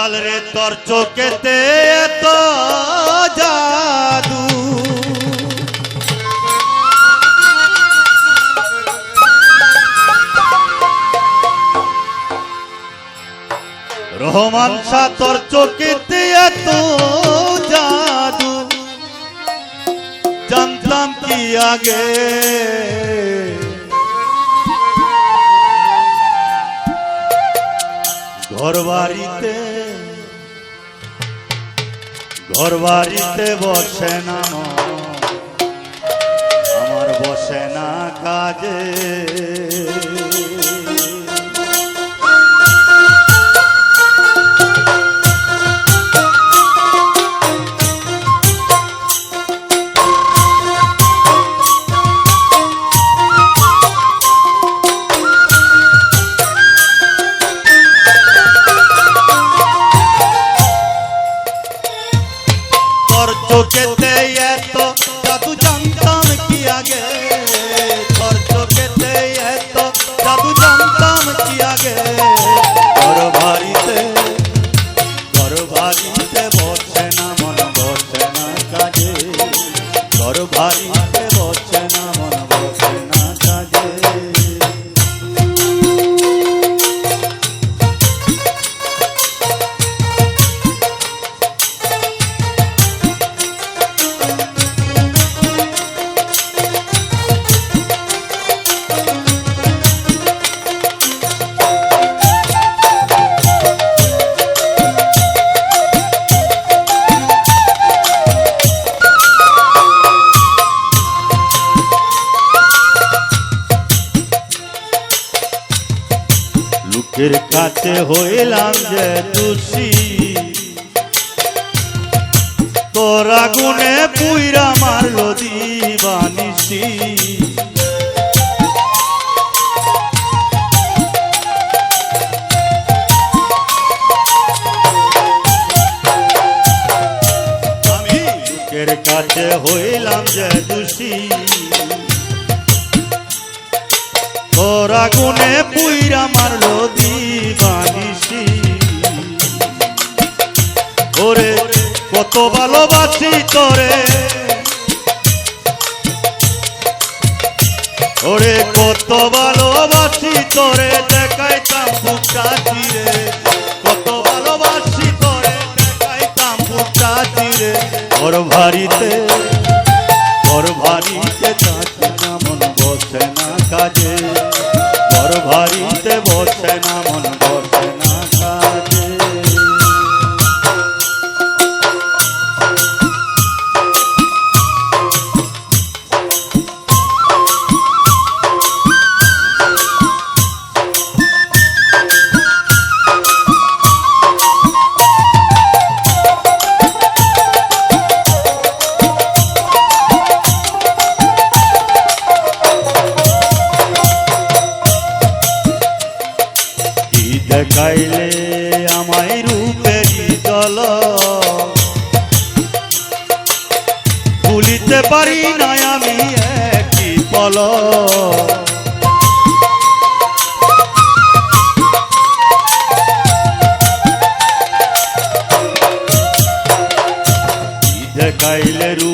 ভয়াল রে তোর চোখেতে এত জাদু। রহমান শাহ তোর চোখেতে এত জাদু। জানতাম কি আগে। ঘর বাড়িতে ঘর বাড়িতে বসে না আমার বসে না কাজে। চোখেতে এত জাদু জানতাম কি আগে? তোর চোখেতে এত জাদু জানতাম কি আগে? ঘর বাড়িতে ঘর বাড়িতে বসে না, মন বসে না কাজে। ঘর বাড়িতে লোকের কাছে হইলাম যে দোষী। তোরা গুনে পুইরা মারলো দিবানিসি তোরা গুনে পুইরা মারলো দিবানিসি ওরে, কত ভালোবাসি তোরে। ওরে, কত ভালোবাসি তোরে, দেখাইতাম বুকটা চিরে। কত ভালোবাসি তোরে, দেখাইতাম বুকটা চিরে। ওর ভারিতে ওর ভারিতে চাচি না কাজে। ওর ভারিতে আমায় রূপেরই দল ভুলিতে পারি না আমি একই পল। দেখাইলে রূপেরই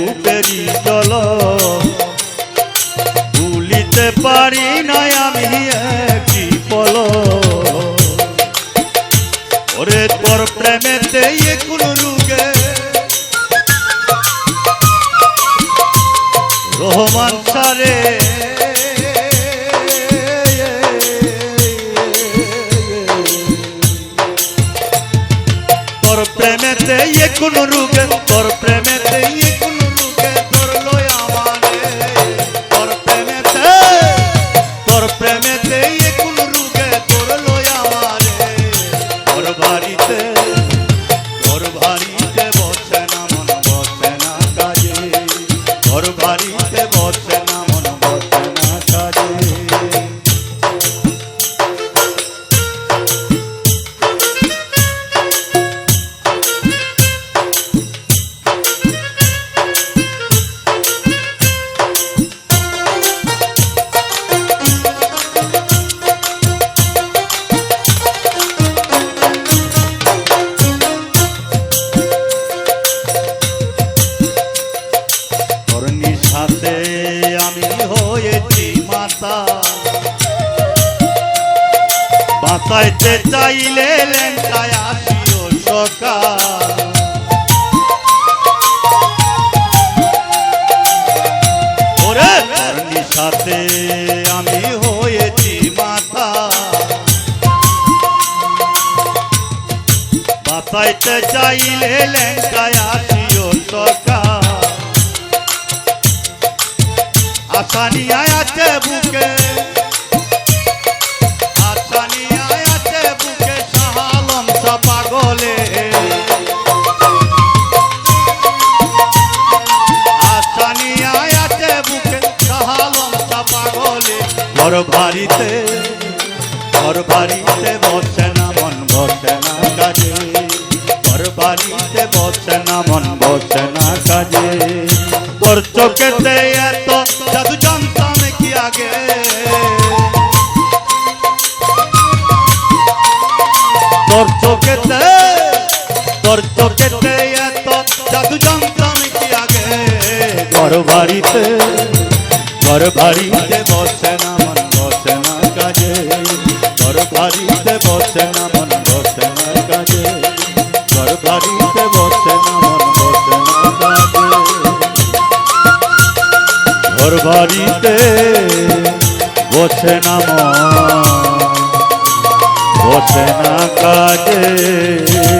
Clemente y el culo তোর বাঁচাইতে চাইলে লেঙ্কায় আসিও সকাল। ওরে সাথে আমি হয়েছি মাথা। বাঁচাইতে চাইলে লেঙ্কায় আসিও সকাল। আসানিয়া আছে বুকে ঘর বাড়িতে বসে না, মন বসে না কাজে। ঘর বাড়িতে বসে না, মন বসে না কাজে। তোর চোখেতে এত জাদু জানতাম কি আগে? তোর চোখেতে তোর চোখেতে এত জাদু জানতাম কি আগে? বাড়িতে বাড়িতে বসে ঘর বাড়িতে বসে না মন বসে না কাজে। ঘর বাড়িতে বসে না মন বসে না কাজে। ঘর বাড়িতে বসে না মন বসে না কাজে।